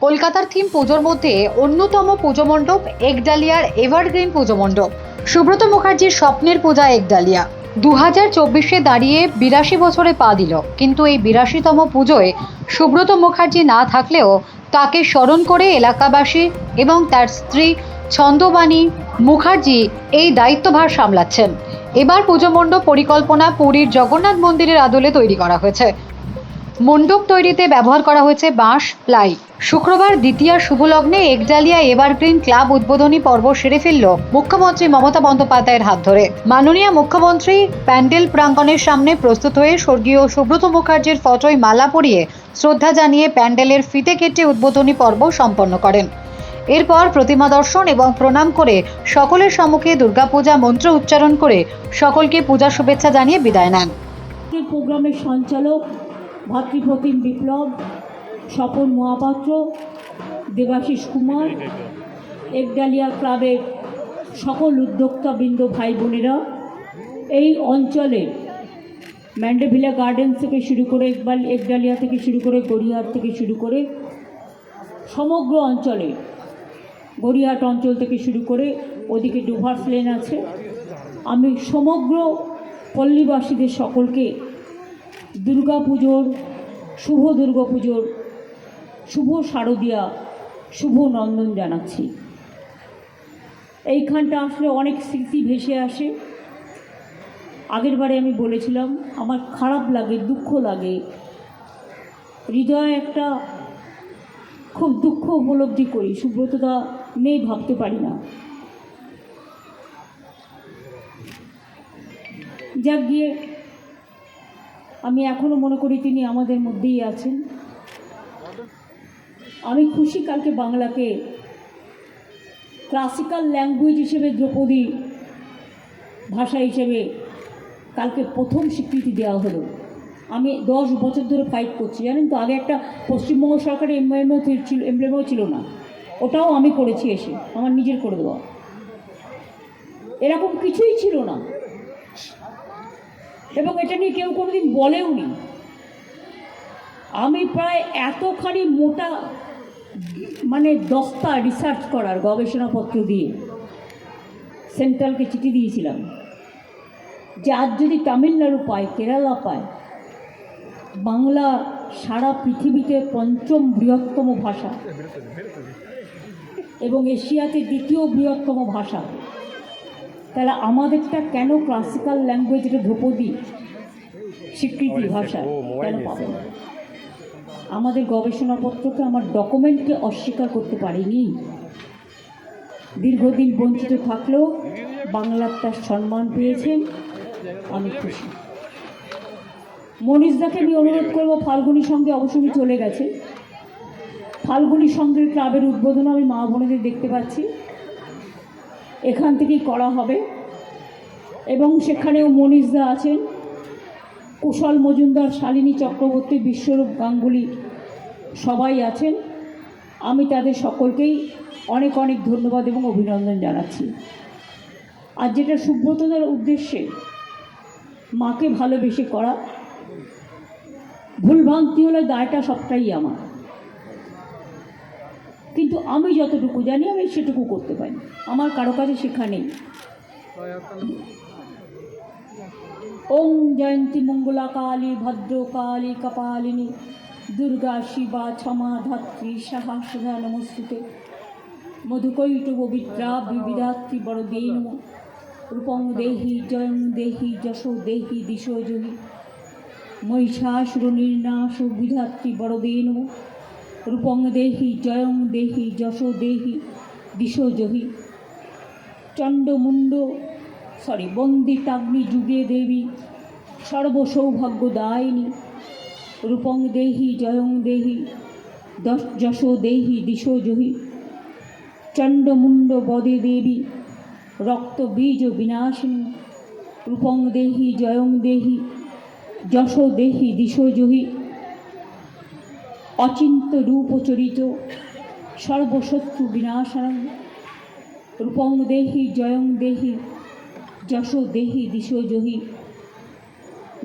কলকাতার থিম পুজোর মধ্যে অন্যতম পুজো মণ্ডপ একডালিয়ার এভারগ্রিন পুজো মণ্ডপ। সুব্রত মুখার্জির স্বপ্নের পূজা একডালিয়া। দু হাজার চব্বিশে দাঁড়িয়ে বিরাশি বছরে পা দিল। কিন্তু এই বিরাশিতম পুজোয় সুব্রত মুখার্জি না থাকলেও তাকে স্মরণ করে এলাকাবাসী এবং তার স্ত্রী ছন্দবাণী মুখার্জি এই দায়িত্বভার সামলাচ্ছেন। এবার পুজো মণ্ডপ পরিকল্পনা পুরীর জগন্নাথ মন্দিরের আদলে তৈরি করা হয়েছে। মণ্ডপ তৈরিতে ব্যবহার করা হয়েছে বাঁশ, প্লাই। শুক্রবার দ্বিতীয় শুভলগ্নে একডালিয়া এভারগ্রিন ক্লাব উদ্বোধনী পর্ব সেরে ফেলল মুখ্যমন্ত্রী মমতা বন্দ্যোপাধ্যায়ের হাত ধরে। মাননীয় মুখ্যমন্ত্রী প্যান্ডেল প্রাঙ্গণের সামনে প্রস্তুত হয়ে স্বর্গীয় সুব্রত মুখার্জির ফটোয় মালা পরিয়ে শ্রদ্ধা জানিয়ে প্যান্ডেলের ফিতে কেটে উদ্বোধনী পর্ব সম্পন্ন করেন। এরপর প্রতিমা দর্শন এবং প্রণাম করে সকলের সম্মুখে দুর্গাপূজা মন্ত্র উচ্চারণ করে সকলকে পূজা শুভেচ্ছা জানিয়ে বিদায় নেন। প্রোগ্রামের সঞ্চালক ভাতৃপ্রতিম বিপ্লব, স্বপন মহাপাত্র, দেবাশিস কুমার, একডালিয়া ক্লাবের সকল উদ্যোক্তাবৃন্দ ভাই বোনেরা, এই অঞ্চলে ম্যান্ডেভিলা গার্ডেন থেকে শুরু করে একবাল একডালিয়া থেকে শুরু করে গড়িয়াহাট থেকে শুরু করে সমগ্র অঞ্চলে গড়িয়াহাট অঞ্চল থেকে শুরু করে ওদিকে ডোভার্স লেন আছে। আমি সমগ্র পল্লীবাসীদের সকলকে দুর্গাপুজোর, শুভ দুর্গা পুজোর শুভ শারদীয়া, শুভ নন্দন জানাচ্ছি। এইখানটা আসলে অনেক স্মৃতি ভেসে আসে। আগেরবারে আমি বলেছিলাম, আমার খারাপ লাগে, দুঃখ লাগে। হৃদয়ে একটা খুব দুঃখ উপলব্ধি করি, সুব্রতদা নেই ভাবতে পারি না। যাক গিয়ে আমি এখনও মনে করি তিনি আমাদের মধ্যেই আছেন। আমি খুশি কালকে বাংলাকে ক্লাসিক্যাল ল্যাঙ্গুয়েজ হিসেবে দ্রৌপদী ভাষা হিসেবে কালকে প্রথম স্বীকৃতি দেওয়া হলো। আমি দশ বছর ধরে ফাইট করছি, জানেন তো? আগে একটা পশ্চিমবঙ্গ সরকারের এমএমও ছিল এমএমও ছিল না। ওটাও আমি করেছি এসে, আমার নিজের করে দেওয়া। এরকম কিছুই ছিল না। এবং এটা নিয়ে কেউ কোনোদিন বলেও নি। আমি প্রায় এতখানি মোটা মানে দস্তা রিসার্চ করার গবেষণাপত্র দিয়ে সেন্ট্রালকে চিঠি দিয়েছিলাম যে আজ যদি তামিলনাড়ু পায়, কেরালা পায়, বাংলা সারা পৃথিবীতে পঞ্চম বৃহত্তম ভাষা এবং এশিয়াতে দ্বিতীয় বৃহত্তম ভাষা তাহলে আমাদেরটা কেন ক্লাসিক্যাল ল্যাঙ্গুয়েজ এটা ধ্রুপদী? স্বীকৃতি ভাষা কেন পাবে না? আমাদের গবেষণাপত্রকে আমার ডকুমেন্টকে অস্বীকার করতে পারিনি। দীর্ঘদিন বঞ্চিত থাকলেও বাংলার তার সম্মান পেয়েছেন। আমি খুশি। মনীষদাকে আমি অনুরোধ করব ফাল্গুনি সঙ্গে অবশ্যই চলে গেছে। ফাল্গুনি সঙ্গের ক্লাবের উদ্বোধন আমি মা বোনেদের দেখতে পাচ্ছি। এখান থেকেই করা হবে। এবং সেখানেও মনীষদা আছেন। কুশল মজুমদার শালিনী চক্রবর্তী, বিশ্বরূপ গাঙ্গুলি সবাই আছেন। আমি তাদের সকলকেই অনেক অনেক ধন্যবাদ এবং অভিনন্দন জানাচ্ছি। আর যেটা সুব্রতদার উদ্দেশ্যে মাকে ভালোবেসে করা, ভুলভ্রান্তি হলে দায়টা সবটাই আমার। কিন্তু আমি যতটুকু জানি, আমি সেটুকু করতে পারি। আমার কারও কাছে শেখা নেই। ওং জয়ন্তী মঙ্গলা কালী ভদ্র কালী কপালিনী, দুর্গা, শিবা ক্ষমা ধাত্রী, সাহা, সুধা, নমস্তুতে। মধুকৈটব বিদ্রা বিবিধাত্রী বড়দে নম রূপং দেহি, জয়ং দেহি, যশো দেহি, দিশো জহি মহিষাসুর নির্নাশ বিধাত্রী বড়দে নম রূপং দেহি, জয়ং দেহি, যশো দেহি দিশোজহি চণ্ডমুণ্ড সরি বন্দিতাগ্নি যুগে দেবী, সর্বসৌভাগ্যদায়িনী। রূপং দেহি, জয়ং দেহি, দশ, যশো দেহি দিশোজহি চণ্ডমুণ্ড বদে দেবী, রক্ত বীজ বিনাশিনী। রূপং দেহি, জয়ং দেহি, যশো দেহি, দিশো জহি। অচিন্ত রূপচরিত সর্বশত্রু বিনাশনম রূপং দেহি, জয়ং দেহি, যশো দেহি, দিশো জহি।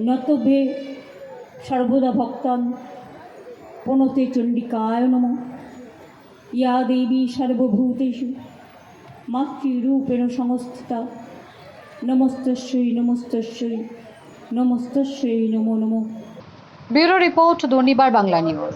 নতবে সর্বদা ভক্তান পনতে চণ্ডিকায় নম। ইয়া দেবী সর্বভূতেষু, মাতৃরূপেণ সংস্থিতা। নমস্তস্যৈ নমস্তস্যৈ নমস্তস্যৈ নমো নমো। Bureau report Durnibar Bangla news.